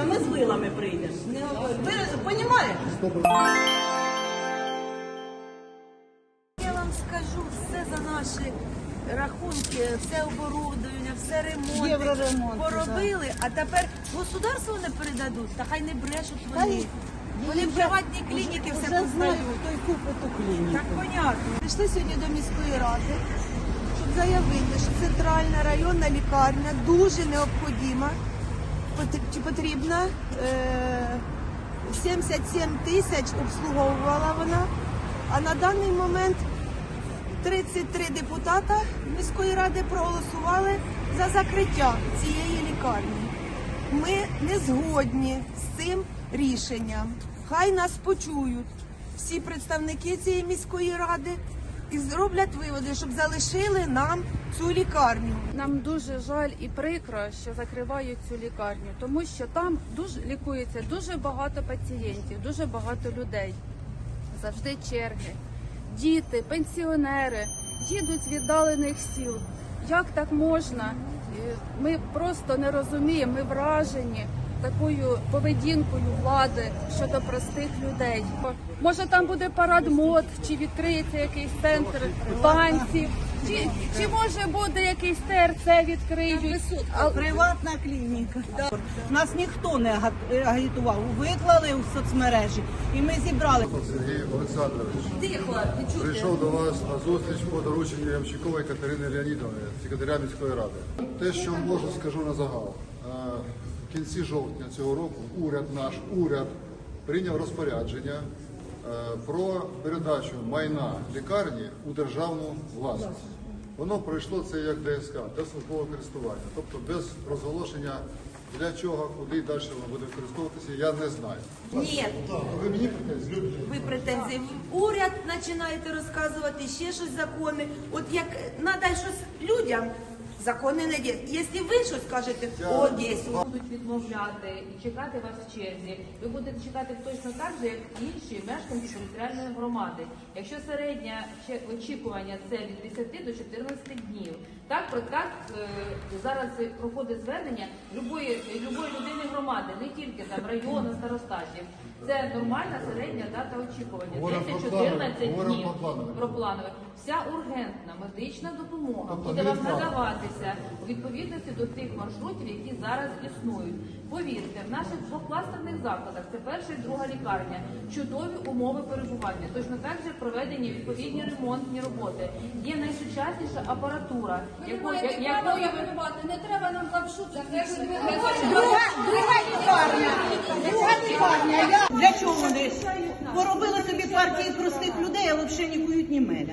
а ми з вилами прийдемо. Не- Ви розумієте? Я вам скажу все за наші рахунки, все оборудовання, все ремонт. Євроремонт, поробили, а тепер государство не передадуть, та хай не брешуть вони. Вони в приватні клініки все поставлять. хто й купить ту клініку. Так понятно. Прийшли сьогодні до міської ради, щоб заявити, що центральна районна лікарня дуже необхідна, чи потрібна. Е, 77 тисяч обслуговувала вона, а на даний момент 33 депутата міської ради проголосували за закриття цієї лікарні. Ми не згодні з цим рішенням. Хай нас почують всі представники цієї міської ради і зроблять виводи, щоб залишили нам цю лікарню. Нам дуже жаль і прикро, що закривають цю лікарню, тому що там дуже лікується дуже багато пацієнтів, дуже багато людей. Завжди черги. Діти, пенсіонери їдуть з віддалених сіл. Як так можна? Е, Ми просто не розуміємо, ми вражені такою поведінкою влади щодо простих людей. Може там буде парад мод, чи відкриється якийсь центр танців, чи, чи може буде якийсь ТРЦ відкриють. А- Приватна клініка. Нас ніхто не ага- агітував. Виклали у соцмережі і ми зібрали. Сергій Олександрович Тихо, прийшов до вас на зустріч по дорученню Ямщикової Катерини Леонідовни, секретаря міської ради. Те, що можу, скажу на загал. Е, В кінці жовтня цього року уряд наш уряд прийняв розпорядження е, про передачу майна лікарні у державну власність. Воно пройшло це як ДСК, для службового користування, тобто без розголошення для чого, куди далі воно буде використовуватися, я не знаю. Ні, Ви мені претензії? ви претензії. Уряд починаєте розказувати ще щось закони. От як треба щось людям, закони не діють. Якщо ви щось кажете, о, дійсно. будуть відмовляти і чекати вас в черзі. Ви будете чекати точно так же, як інші мешканці територіальної громади. Якщо середнє очікування це від 10 до 14 днів. Так, про так е, зараз проходить звернення любої, любої людини громади, не тільки там району, старостатів. Це нормальна середня дата очікування. Говоримо про 10-14 днів. про планове. Вся ургентна медична допомога Тобто буде вам невідкладно. Надаватися у відповідності до тих маршрутів, які зараз існують. Повірте, в наших двокластерних закладах це перша і друга лікарня, чудові умови перебування. Точно так же проведені відповідні ремонтні роботи. Є найсучасніша апаратура, якою якою ви не треба нам лапшу. Друга, друга лікарня. Друга лікарня. Я- Для чого вони? Поробили собі партії простих людей, а взагалі нікують ні меля.